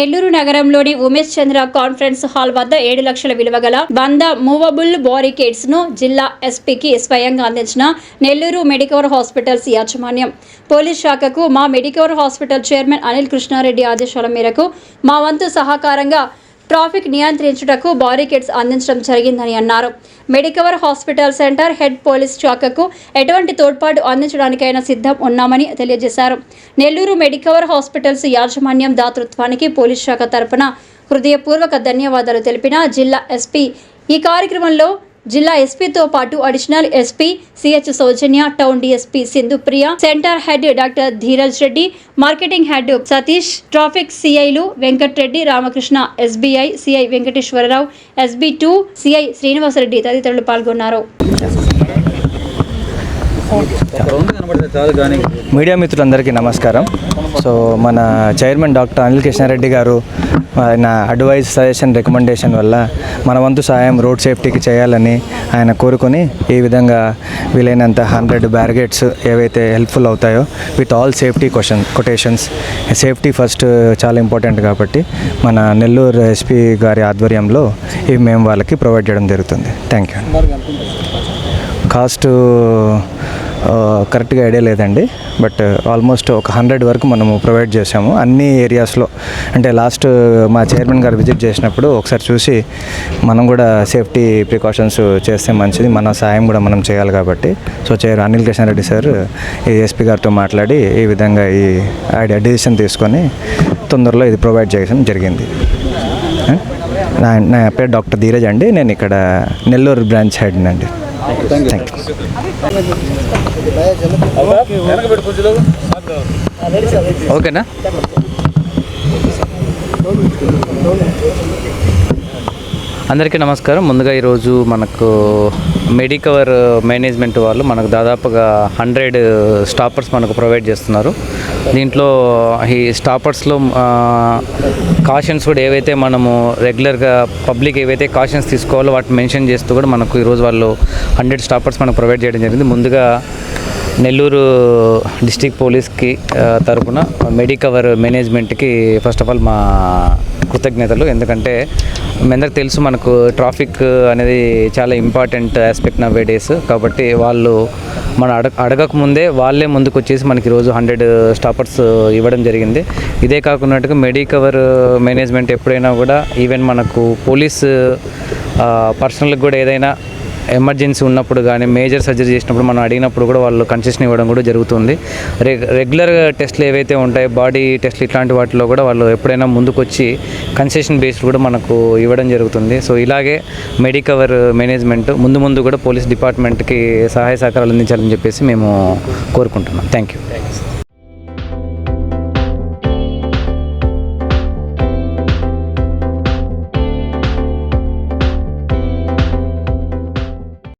నెల్లూరు నగరంలోని ఉమేష్ చంద్ర conference hall వద్ద ఏడు లక్షల విలువ గల వంద మూవబుల్ బారికేడ్స్ను జిల్లా ఎస్పీకి స్వయంగా అందించిన నెల్లూరు మెడికవర్ హాస్పిటల్స్ యాజమాన్యం. పోలీస్ శాఖకు మా Medicover hospital chairman Anil Krishna Reddy ఆదేశాల మేరకు మా వంతు సహకారంగా ట్రాఫిక్ నియంత్రించుటకు బారికేడ్స్ అందించడం జరిగిందని అన్నారు. Medicover hospital centre head police శాఖకు ఎటువంటి తోడ్పాటు అందించడానికైనా సిద్ధం ఉన్నామని తెలియజేశారు. నెల్లూరు మెడికవర్ హాస్పిటల్స్ యాజమాన్యం దాతృత్వానికి పోలీస్ శాఖ తరపున హృదయపూర్వక ధన్యవాదాలు తెలిపిన జిల్లా ఎస్పీ ఈ కార్యక్రమంలో జిల్లా ఎస్పీతో పాటు additional SP CH Soujanya town DSP Sindhu Priya centre head doctor Dheeraj Reddy marketing head Satish traffic సిఐలు Venkat Reddy Ramakrishna SBI CI Venkateswara Rao SB two CI Srinivasa Reddy తదితరులు పాల్గొన్నారు. మీడియా మిత్రులందరికీ నమస్కారం. So మన chairman doctor Anil Krishna Reddy గారు ఆయన advice suggestion recommendation వల్ల మన వంతు సాయం రోడ్ సేఫ్టీకి చేయాలని ఆయన కోరుకొని ఈ విధంగా వీలైనంత హండ్రెడ్ బ్యారిగేట్స్ ఏవైతే హెల్ప్ఫుల్ అవుతాయో with all safety question quotations safety first చాలా ఇంపార్టెంట్ కాబట్టి మన నెల్లూరు ఎస్పీ గారి ఆధ్వర్యంలో ఇవి మేము వాళ్ళకి ప్రొవైడ్ చేయడం జరుగుతుంది. Thank you. కాస్ట్ కరెక్ట్గా ఐడియా లేదండి. బట్ ఆల్మోస్ట్ ఒక హండ్రెడ్ వరకు మనము ప్రొవైడ్ చేసాము అన్ని ఏరియాస్లో అంటే లాస్ట్ మా చైర్మన్ గారు విజిట్ చేసినప్పుడు ఒకసారి చూసి మనం కూడా సేఫ్టీ ప్రికాషన్స్ చేస్తే మంచిది. మన సాయం కూడా మనం చేయాలి కాబట్టి. So chair Anil Kishan Reddy sir ఈ ఎస్పీ గారితో మాట్లాడి ఈ విధంగా ఈ ఐడియా డిసిషన్ తీసుకొని తొందరలో ఇది ప్రొవైడ్ చేయడం జరిగింది. నా నా పేరు డాక్టర్ ధీరజ్ అండి. నేను ఇక్కడ నెల్లూరు బ్రాంచ్ హెడ్ అండి. ఓకేనా? అందరికీ నమస్కారం. ముందుగా ఈరోజు మనకు మెడికవర్ మేనేజ్మెంట్ వాళ్ళు మనకు దాదాపుగా హండ్రెడ్ స్టాపర్స్ మనకు ప్రొవైడ్ చేస్తున్నారు. దీంట్లో ఈ స్టాపర్స్లో కాషన్స్ కూడా ఏవైతే మనము రెగ్యులర్గా పబ్లిక్ ఏవైతే కాషన్స్ తీసుకోవాలో వాటిని మెన్షన్ చేస్తూ కూడా మనకు ఈరోజు వాళ్ళు హండ్రెడ్ స్టాపర్స్ మనకు ప్రొవైడ్ చేయడం జరిగింది. ముందుగా నెల్లూరు డిస్టిక్ పోలీస్కి తరఫున మెడికవర్ మేనేజ్మెంట్కి ఫస్ట్ ఆఫ్ ఆల్ మా కృతజ్ఞతలు. ఎందుకంటే మీ అందరికి తెలుసు మనకు ట్రాఫిక్ అనేది చాలా ఇంపార్టెంట్ ఆస్పెక్ట్ నవ్ డేస్ కాబట్టి వాళ్ళు మన అడగ అడగక ముందే వాళ్ళే ముందుకు వచ్చేసి మనకి రోజు హండ్రెడ్ స్టాపర్స్ ఇవ్వడం జరిగింది. ఇదే కాకున్నట్టుగా మెడికవర్ మేనేజ్మెంట్ ఎప్పుడైనా కూడా ఈవెన్ మనకు పోలీస్ పర్సనల్కి కూడా ఏదైనా ఎమర్జెన్సీ ఉన్నప్పుడు కానీ మేజర్ సర్జరీ చేసినప్పుడు మనం అడిగినప్పుడు కూడా వాళ్ళు కన్సెషన్ ఇవ్వడం కూడా జరుగుతుంది. రె రెగ్యులర్ టెస్ట్లు ఏవైతే ఉంటాయో బాడీ టెస్ట్లు ఇట్లాంటి వాటిలో కూడా వాళ్ళు ఎప్పుడైనా ముందుకొచ్చి కన్సెషన్ బేస్డ్ కూడా మనకు ఇవ్వడం జరుగుతుంది. సో ఇలాగే మెడికవర్ మేనేజ్మెంట్ ముందు ముందు కూడా పోలీస్ డిపార్ట్మెంట్కి సహాయ సహకారాలు అందించాలని చెప్పేసి మేము కోరుకుంటున్నాం. Thank you.